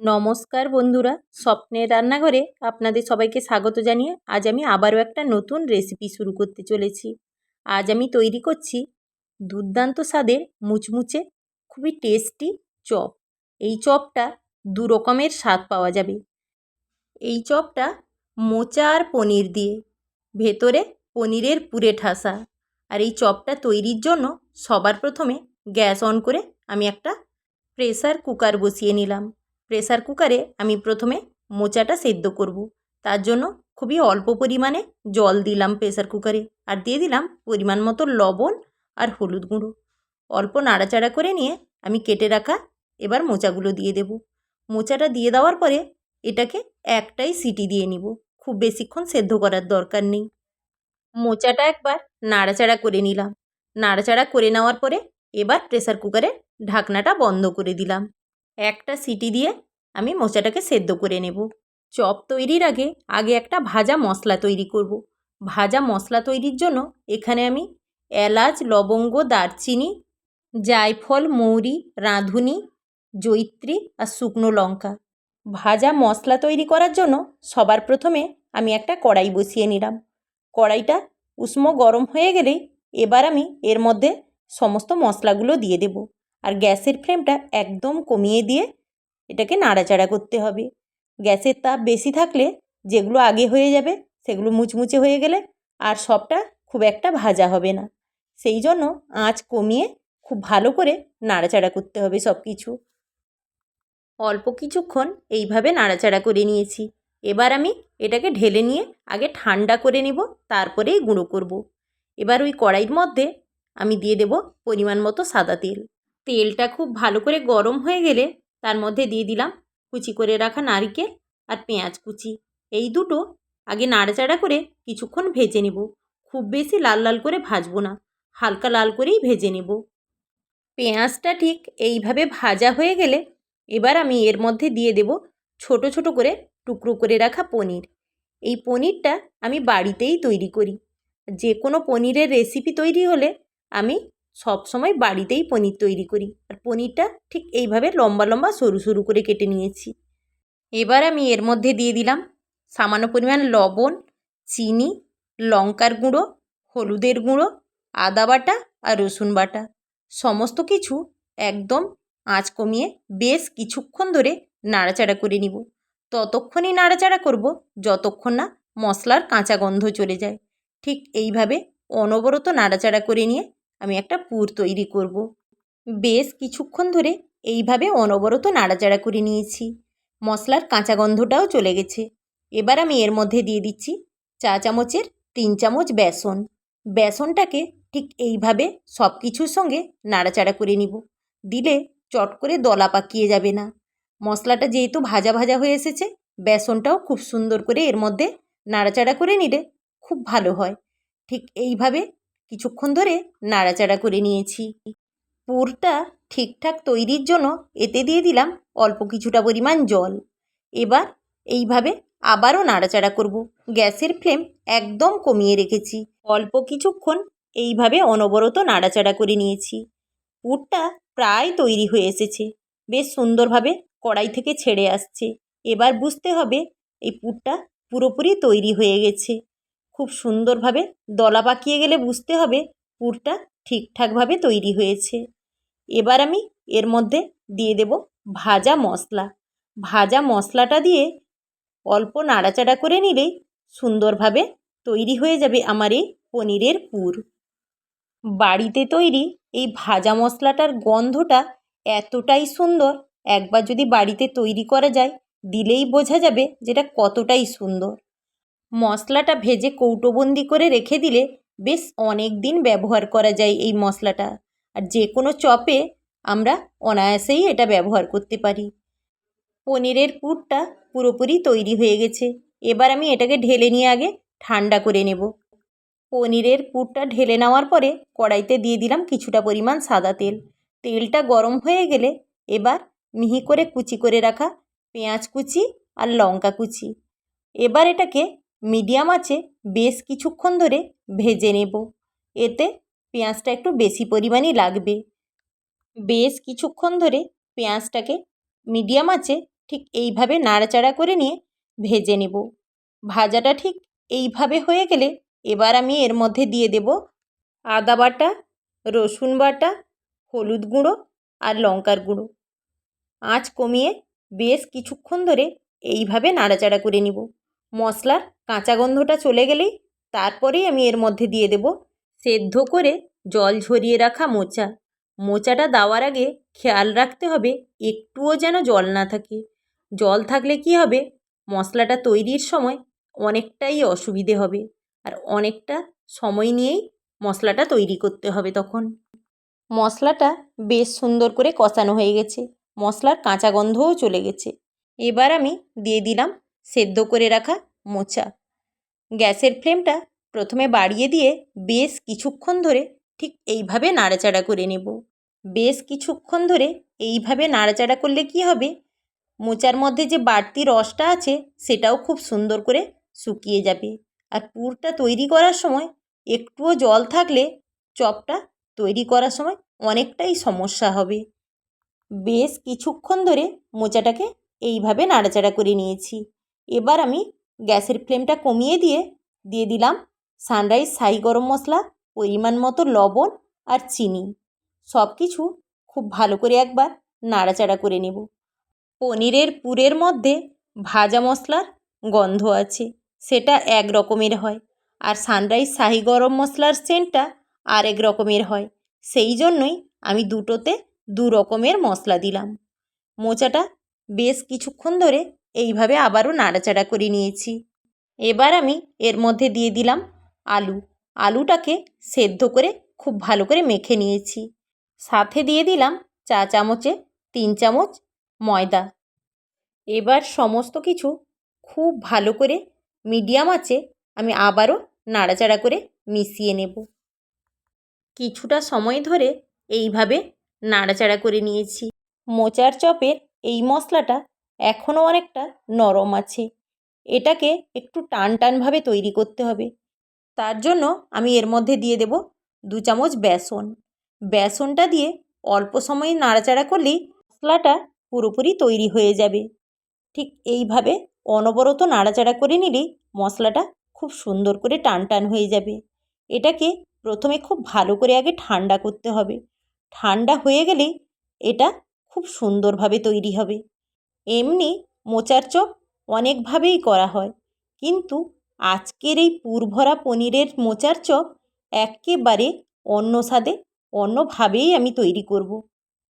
নমস্কার বন্ধুরা, স্বপ্নের রান্নাঘরে আপনাদের সবাইকে স্বাগত জানিয়ে আজ আমি আবারও একটা নতুন রেসিপি শুরু করতে চলেছি। আজ আমি তৈরি করছি দুর্দান্ত স্বাদের মুচমুচে খুবই টেস্টি চপ। এই চপটা দু রকমের স্বাদ পাওয়া যাবে। এই চপটা মোচা আর পনির দিয়ে, ভেতরে পনিরের পুরে ঠাসা। আর এই চপটা তৈরির জন্য সবার প্রথমে গ্যাস অন করে আমি একটা প্রেসার কুকার বসিয়ে নিলাম। প্রেসার কুকারে আমি প্রথমে মোচাটা সেদ্ধ করব। তার জন্য খুবই অল্প পরিমাণে জল দিলাম প্রেসার কুকারে আর দিয়ে দিলাম পরিমাণ মতো লবণ আর হলুদ গুঁড়ো। অল্প নাড়াচাড়া করে নিয়ে আমি কেটে রাখা এবার মোচাগুলো দিয়ে দেব। মোচাটা দিয়ে দেওয়ার পরে এটাকে একটাই সিটি দিয়ে নিব। খুব বেশিক্ষণ সেদ্ধ করার দরকার নেই। মোচাটা একবার নাড়াচাড়া করে নিলাম। নাড়াচাড়া করে নেওয়ার পরে এবার প্রেসার কুকারে ঢাকনাটা বন্ধ করে দিলাম। একটা সিটি দিয়ে আমি মোচাটাকে সেদ্ধ করে নেব। চপ তৈরির আগে আগে একটা ভাজা মশলা তৈরি করব। ভাজা মশলা তৈরির জন্য এখানে আমি এলাচ, লবঙ্গ, দারচিনি, জায়ফল, মৌরি, রাঁধুনি, জৈত্রী আর শুকনো লঙ্কা। ভাজা মশলা তৈরি করার জন্য সবার প্রথমে আমি একটা কড়াই বসিয়ে নিলাম। কড়াইটা উষ্ণ গরম হয়ে গেলেই এবার আমি এর মধ্যে সমস্ত মশলাগুলো দিয়ে দেব। আর গ্যাসের ফ্লেমটা একদম কমিয়ে দিয়ে এটাকে নাড়াচাড়া করতে হবে। গ্যাসের তাপ বেশি থাকলে যেগুলো আগে হয়ে যাবে সেগুলো মুচমুচে হয়ে গেলে আর সবটা খুব একটা ভাজা হবে না। সেই জন্য আঁচ কমিয়ে খুব ভালো করে নাড়াচাড়া করতে হবে সব কিছু অল্প কিছুক্ষণ এইভাবে নাড়াচাড়া করে নিয়েছি। এবার আমি এটাকে ঢেলে নিয়ে আগে ঠান্ডা করে নেব, তারপরেই গুঁড়ো করব। এবার ওই কড়াইয়ের মধ্যে আমি দিয়ে দেব পরিমাণ মতো সাদা তেল। তেলটা খুব ভালো করে গরম হয়ে গেলে তার মধ্যে দিয়ে দিলাম কুচি করে রাখা নারকেল আর পেঁয়াজ কুচি। এই দুটো আগে নাড়াচাড়া করে কিছুক্ষণ ভেজে নেব। খুব বেশি লাল লাল করে ভাজবো না, হালকা লাল করেই ভেজে নেব। পেঁয়াজটা ঠিক এইভাবে ভাজা হয়ে গেলে এবার আমি এর মধ্যে দিয়ে দেব ছোট ছোট করে টুকরো করে রাখা পনির। এই পনিরটা আমি বাড়িতেই তৈরি করি। যে কোনো পনিরের রেসিপি তৈরি হলে আমি সব সময় বাড়িতেই পনির তৈরি করি। আর পনিরটা ঠিক এইভাবে লম্বা লম্বা সরু সরু করে কেটে নিয়েছি। এবার আমি এর মধ্যে দিয়ে দিলাম সামান্য পরিমাণ লবণ, চিনি, লঙ্কার গুঁড়ো, হলুদের গুঁড়ো, আদা বাটা আর রসুন বাটা। সমস্ত কিছু একদম আঁচ কমিয়ে বেশ কিছুক্ষণ ধরে নাড়াচাড়া করে নিব। ততক্ষণই নাড়াচাড়া করব যতক্ষণ না মশলার কাঁচা গন্ধ চলে যায়। ঠিক এইভাবে অনবরত নাড়াচাড়া করে নিয়ে আমি একটা পুর তৈরি করব। বেশ কিছুক্ষণ ধরে এইভাবে অনবরত নাড়াচাড়া করে নিয়েছি। মশলার কাঁচা গন্ধটাও চলে গেছে। এবার আমি এর মধ্যে দিয়ে দিচ্ছি চা চামচের তিন চামচ বেসন। বেসনটাকে ঠিক এইভাবে সব কিছুর সঙ্গে নাড়াচাড়া করে নিব। দিলে চট করে দলা পাকিয়ে যাবে না। মশলাটা যেহেতু ভাজা ভাজা হয়ে এসেছে, বেসনটাও খুব সুন্দর করে এর মধ্যে নাড়াচাড়া করে নিলে খুব ভালো হয়। ঠিক এইভাবে কিছুক্ষণ ধরে নাড়াচাড়া করে নিয়েছি। পুরটা ঠিকঠাক তৈরির জন্য এতে দিয়ে দিলাম অল্প কিছুটা পরিমাণ জল। এবার এইভাবে আবারও নাড়াচাড়া করব। গ্যাসের ফ্লেম একদম কমিয়ে রেখেছি। অল্প কিছুক্ষণ এইভাবে অনবরত নাড়াচাড়া করে নিয়েছি। পুরটা প্রায় তৈরি হয়ে এসেছে। বেশ সুন্দরভাবে কড়াই থেকে ছেড়ে আসছে। এবার বুঝতে হবে এই পুরটা পুরোপুরি তৈরি হয়ে গেছে। খুব সুন্দরভাবে দলা পাকিয়ে গেলে বুঝতে হবে পুরটা ঠিকঠাকভাবে তৈরি হয়েছে। এবার আমি এর মধ্যে দিয়ে দেব ভাজা মশলা। ভাজা মশলাটা দিয়ে অল্প নাড়াচাড়া করে নিলেই সুন্দরভাবে তৈরি হয়ে যাবে আমার এই পনিরের পুর। বাড়িতে তৈরি এই ভাজা মশলাটার গন্ধটা এতটাই সুন্দর, একবার যদি বাড়িতে তৈরি করা যায়, দিলেই বোঝা যাবে যেটা কতটাই সুন্দর। মশলাটা ভেজে কৌটোবন্দি করে রেখে দিলে বেশ অনেক দিন ব্যবহার করা যায় এই মশলাটা। আর যে কোনো চপে আমরা অনায়াসেই এটা ব্যবহার করতে পারি। পনিরের পুরটা পুরোপুরি তৈরি হয়ে গেছে। এবার আমি এটাকে ঢেলে নিয়ে আগে ঠান্ডা করে নেব। পনিরের পুরটা ঢেলে নেওয়ার পরে কড়াইতে দিয়ে দিলাম কিছুটা পরিমাণ সাদা তেল। তেলটা গরম হয়ে গেলে এবার মিহি করে কুচি করে রাখা পেঁয়াজ কুচি আর লঙ্কা কুচি। এবার এটাকে মিডিয়াম আঁচে বেশ কিছুক্ষণ ধরে ভেজে নেব। এতে পেঁয়াজটা একটু বেশি পরিমাণই লাগবে। বেশ কিছুক্ষণ ধরে পেঁয়াজটাকে মিডিয়াম আঁচে ঠিক এইভাবে নাড়াচাড়া করে নিয়ে ভেজে নেব। ভাজাটা ঠিক এইভাবে হয়ে গেলে এবার আমি এর মধ্যে দিয়ে দেব আদা বাটা, রসুন বাটা, হলুদ গুঁড়ো আর লঙ্কার গুঁড়ো। আঁচ কমিয়ে বেশ কিছুক্ষণ ধরে এইভাবে নাড়াচাড়া করে নিব। মশলার কাঁচা গন্ধটা চলে গেলেই তারপরেই আমি এর মধ্যে দিয়ে দেব সেদ্ধ করে জল ঝরিয়ে রাখা মোচা। মোচাটা দেওয়ার আগে খেয়াল রাখতে হবে একটুও যেন জল না থাকে। জল থাকলে কি হবে? মশলাটা তৈরির সময় অনেকটাই অসুবিধে হবে আর অনেকটা সময় নিয়েই মশলাটা তৈরি করতে হবে তখন। মশলাটা বেশ সুন্দর করে কষানো হয়ে গেছে। মশলার কাঁচা গন্ধও চলে গেছে। এবার আমি দিয়ে দিলাম সেদ্ধ করে রাখা মোচা। গ্যাসের ফ্লেমটা প্রথমে বাড়িয়ে দিয়ে বেশ কিছুক্ষণ ধরে ঠিক এইভাবে নাড়াচাড়া করে নেব। বেশ কিছুক্ষণ ধরে এইভাবে নাড়াচাড়া করলে কি হবে? মোচার মধ্যে যে বাড়তি রসটা আছে সেটাও খুব সুন্দর করে শুকিয়ে যাবে। আর পুরটা তৈরি করার সময় একটুও জল থাকলে চপটা তৈরি করার সময় অনেকটাই সমস্যা হবে। বেশ কিছুক্ষণ ধরে মোচাটাকে এইভাবে নাড়াচাড়া করে নিয়েছি। এবার আমি গ্যাসের ফ্লেমটা কমিয়ে দিয়ে দিয়ে দিলাম সানরাইজ সাই গরম মশলা, পরিমাণ মতো লবণ আর চিনি। সব কিছু খুব ভালো করে একবার নাড়াচাড়া করে নেব। পনিরের পুরের মধ্যে ভাজা মশলার গন্ধ আছে, সেটা এক রকমের হয়। আর সানরাইজ শাহি গরম মশলার সেন্টটা আরেক রকমের হয়। সেই জন্যই আমি দুটোতে দু রকমের মশলা দিলাম। মোচাটা বেশ কিছুক্ষণ ধরে এইভাবে আবারও নাড়াচাড়া করে নিয়েছি। এবার আমি এর মধ্যে দিয়ে দিলাম আলু। আলুটাকে সেদ্ধ করে খুব ভালো করে মেখে নিয়েছি। সাথে দিয়ে দিলাম চা চামচে তিন চামচ ময়দা। এবার সমস্ত কিছু খুব ভালো করে মিডিয়াম আঁচে আমি আবারও নাড়াচাড়া করে মিশিয়ে নেব। কিছুটা সময় ধরে এইভাবে নাড়াচাড়া করে নিয়েছি। মোচার চপের এই মশলাটা এখনও অনেকটা নরম আছে। এটাকে একটু টান টানভাবে তৈরি করতে হবে। তার জন্য আমি এর মধ্যে দিয়ে দেব দু চামচ বেসন। বেসনটা দিয়ে অল্প সময় নাড়াচাড়া করলেই মশলাটা পুরোপুরি তৈরি হয়ে যাবে। ঠিক এইভাবে অনবরত নাড়াচাড়া করে নিলেই মশলাটা খুব সুন্দর করে টান টান হয়ে যাবে। এটাকে প্রথমে খুব ভালো করে আগে ঠান্ডা করতে হবে। ঠান্ডা হয়ে গেলেই এটা খুব সুন্দরভাবে তৈরি হবে। এমনি মোচার চপ অনেকভাবেই করা হয়। কিন্তু আজকের এই পুরভরা পনিরের মোচার চপ একেবারে অন্য স্বাদে, অন্যভাবেই আমি তৈরি করব।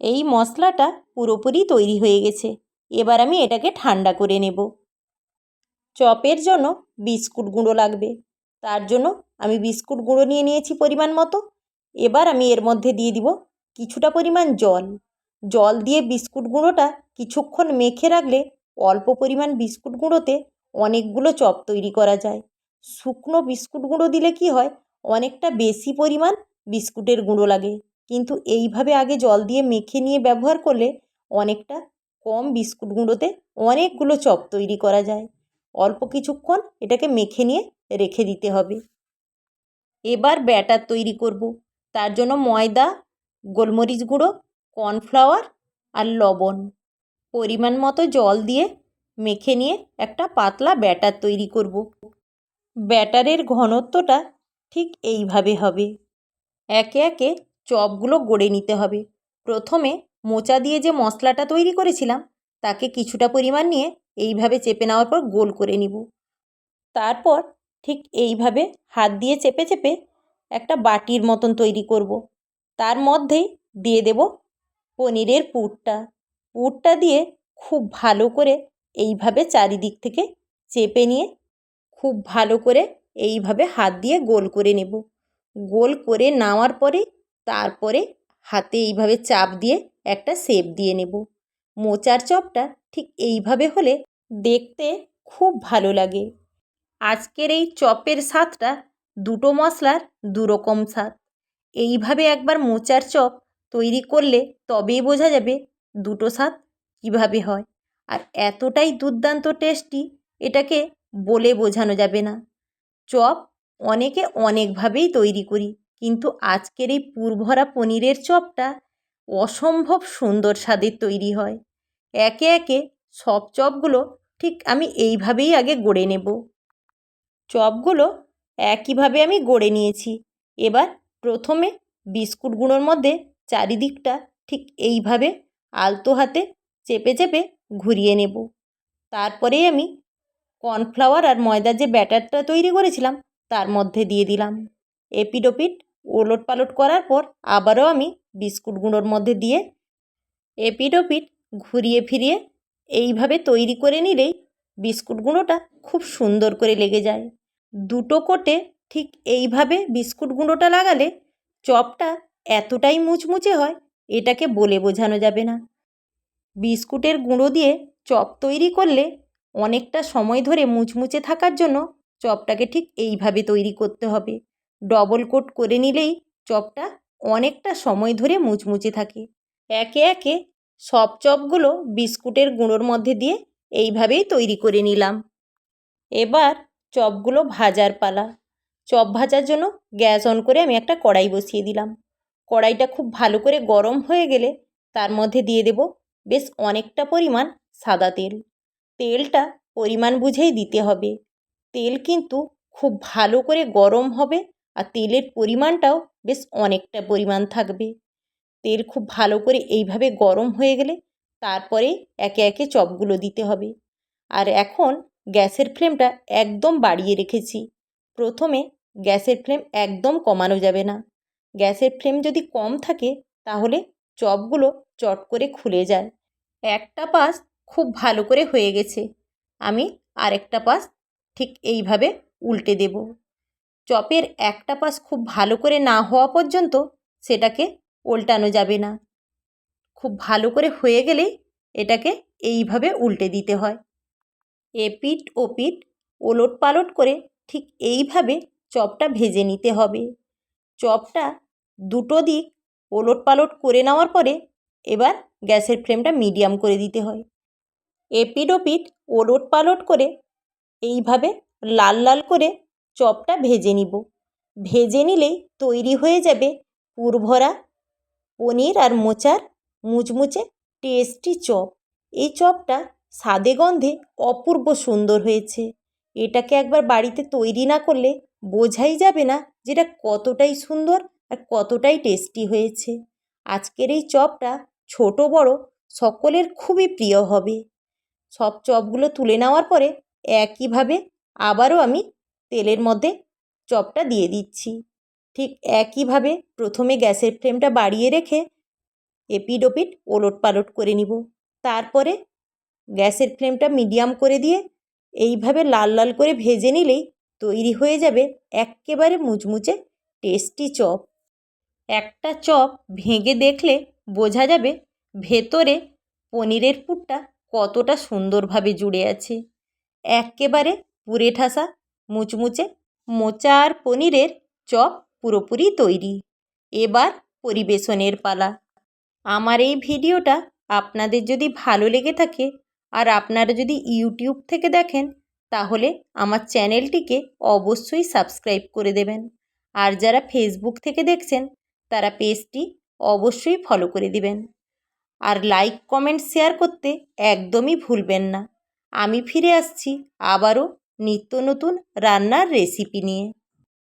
এই মশলাটা পুরোপুরি তৈরি হয়ে গেছে। এবার আমি এটাকে ঠান্ডা করে নেব। চপের জন্য বিস্কুট গুঁড়ো লাগবে। তার জন্য আমি বিস্কুট গুঁড়ো নিয়ে নিয়েছি পরিমাণ মতো। এবার আমি এর মধ্যে দিয়ে দিব কিছুটা পরিমাণ জল। জল দিয়ে বিস্কুট গুঁড়োটা কিছুক্ষণ মেখে রাখলে অল্প পরিমাণ বিস্কুট গুঁড়োতে অনেকগুলো চপ তৈরি করা যায়। শুকনো বিস্কুট গুঁড়ো দিলে কি হয়? অনেকটা বেশি পরিমাণ বিস্কুটের গুঁড়ো লাগে। কিন্তু এইভাবে আগে জল দিয়ে মেখে নিয়ে ব্যবহার করলে অনেকটা কম বিস্কুট গুঁড়োতে অনেকগুলো চপ তৈরি করা যায়। অল্প কিছুক্ষণ এটাকে মেখে নিয়ে রেখে দিতে হবে। এবার ব্যাটার তৈরি করব। তার জন্য ময়দা, গোলমরিচ গুঁড়ো কর্নফ্লাওয়ার আর লবণ। পরিমাণ মতো জল দিয়ে মেখে নিয়ে একটা পাতলা ব্যাটার তৈরি করব। ব্যাটারের ঘনত্বটা ঠিক এইভাবে হবে। একে একে চপগুলো গড়ে নিতে হবে। প্রথমে মোচা দিয়ে যে মশলাটা তৈরি করেছিলাম, তাকে কিছুটা পরিমাণ নিয়ে এইভাবে চেপে নেওয়ার পর গোল করে নিব। তারপর ঠিক এইভাবে হাত দিয়ে চেপে চেপে একটা বাটির মতন তৈরি করব। তার মধ্যেই দিয়ে দেব পনিরের পুরটা। পুরটা দিয়ে খুব ভালো করে এইভাবে চারিদিক থেকে চেপে নিয়ে খুব ভালো করে এইভাবে হাত দিয়ে গোল করে নেব। গোল করে নেওয়ার পরে তারপরে হাতে এইভাবে চাপ দিয়ে একটা শেপ দিয়ে নেব। মোচার চপটা ঠিক এইভাবে হলে দেখতে খুব ভালো লাগে। আজকের এই চপের স্বাদটা দুটো মশলার দুরকম স্বাদ। এইভাবে একবার মোচার চপ তৈরি করলে তবেই বোঝা যাবে দুটো স্বাদ কীভাবে হয়। আর এতটাই দুর্দান্ত টেস্টি এটাকে বলে বোঝানো যাবে না। চপ অনেকে অনেকভাবেই তৈরি করি, কিন্তু আজকের এই পুরভরা পনিরের চপটা অসম্ভব সুন্দর স্বাদের তৈরি হয়। একে একে সব চপগুলো ঠিক আমি এইভাবেই আগে গড়ে নেব। চপগুলো একইভাবে আমি গড়ে নিয়েছি। এবার প্রথমে বিস্কুট গুঁড়োর মধ্যে চারিদিকটা ঠিক এইভাবে আলতো হাতে চেপে চেপে ঘুরিয়ে নেব। তারপরেই আমি কর্নফ্লাওয়ার আর ময়দার যে ব্যাটারটা তৈরি করেছিলাম, তার মধ্যে দিয়ে দিলাম। এপিট ওপিট ওলট পালট করার পর আবারও আমি বিস্কুট গুঁড়োর মধ্যে দিয়ে এপিট ওপিট ঘুরিয়ে ফিরিয়ে এইভাবে তৈরি করে নিলেই বিস্কুট গুঁড়োটা খুব সুন্দর করে লেগে যায়। দুটো কোটে ঠিক এইভাবে বিস্কুট গুঁড়োটা লাগালে চপটা এতটাই মুচমুচে হয়, এটাকে বলে বোঝানো যাবে না। বিস্কুটের গুঁড়ো দিয়ে চপ তৈরি করলে অনেকটা সময় ধরে মুচমুচে থাকার জন্য চপটাকে ঠিক এইভাবে তৈরি করতে হবে। ডবল কোট করে নিলেই চপটা অনেকটা সময় ধরে মুচমুচে থাকে। একে একে সব চপগুলো বিস্কুটের গুঁড়োর মধ্যে দিয়ে এইভাবেই তৈরি করে নিলাম। এবার চপগুলো ভাজার পালা। চপ ভাজার জন্য গ্যাস অন করে আমি একটা কড়াই বসিয়ে দিলাম। কড়াইটা খুব ভালো করে গরম হয়ে গেলে তার মধ্যে দিয়ে দেব বেশ অনেকটা পরিমাণ সাদা তেল। তেলটা পরিমাণ বুঝেই দিতে হবে। তেল কিন্তু খুব ভালো করে গরম হবে আর তেলের পরিমাণটাও বেশ অনেকটা পরিমাণ থাকবে। তেল খুব ভালো করে এইভাবে গরম হয়ে গেলে তারপরে একে একে চপগুলো দিতে হবে। আর এখন গ্যাসের ফ্লেমটা একদম বাড়িয়ে রেখেছি। প্রথমে গ্যাসের ফ্লেম একদম কমানো যাবে না। গ্যাসের ফ্লেম যদি কম থাকে, তাহলে চপগুলো চট করে খুলে যায় একটা পাশ খুব ভালো করে হয়ে গেছে। আমি আরেকটা পাশ ঠিক এইভাবে উল্টে দেব। চপের একটা পাশ খুব ভালো করে না হওয়া পর্যন্ত সেটাকে উল্টানো যাবে না। খুব ভালো করে হয়ে গেলেই এটাকে এইভাবে উল্টে দিতে হয়। এপিট ওপিট ওলট পালট করে ঠিক এইভাবে চপটা ভেজে নিতে হবে। চপটা দুটো দিক ওলট পালট করে নেওয়ার পরে এবার গ্যাসের ফ্লেমটা মিডিয়াম করে দিতে হয়। এপিট ওপিট ওলট পালট করে এইভাবে লাল লাল করে চপটা ভেজে নিব। ভেজে নিলেই তৈরি হয়ে যাবে পুরভরা পনির আর মোচার মুচমুচে টেস্টি চপ। এই চপটা স্বাদে গন্ধে অপূর্ব সুন্দর হয়েছে। এটাকে একবার বাড়িতে তৈরি না করলে বোঝাই যাবে না যেটা কতটাই সুন্দর আর কতটাই টেস্টি হয়েছে। আজকের এই চপটা ছোট, বড় সকলের খুবই প্রিয় হবে। সব চপগুলো তুলে নেওয়ার পরে একইভাবে আবারও আমি তেলের মধ্যে চপটা দিয়ে দিচ্ছি। ঠিক একইভাবে প্রথমে গ্যাসের ফ্লেমটা বাড়িয়ে রেখে এপিট ওপিট ওলট পালট করে নিব। তারপরে গ্যাসের ফ্লেমটা মিডিয়াম করে দিয়ে এইভাবে লাল লাল করে ভেজে নিলেই তৈরি হয়ে যাবে এক্কেবারে মুচমুচে টেস্টি চপ। একটা চপ ভেঙে দেখলে বোঝা যাবে ভেতরে পনিরের পুরটা কতটা সুন্দরভাবে জুড়ে আছে। এক্কেবারে পুরে ঠাসা, মুচমুচে, মোচা আর পনিরের চপ পুরোপুরি তৈরি। এবার পরিবেশনের পালা। আমার এই ভিডিওটা আপনাদের যদি ভালো লেগে থাকে আর আপনারা যদি ইউটিউব থেকে দেখেন, তাহলে আমার চ্যানেলটিকে অবশ্যই সাবস্ক্রাইব করে দেবেন। আর যারা ফেসবুক থেকে দেখছেন তারা পেজটি অবশ্যই ফলো করে দিবেন। আর লাইক কমেন্ট শেয়ার করতে একদমই ভুলবেন না। আমি ফিরে আসছি আবারও নিত্য নতুন রান্নার রেসিপি নিয়ে।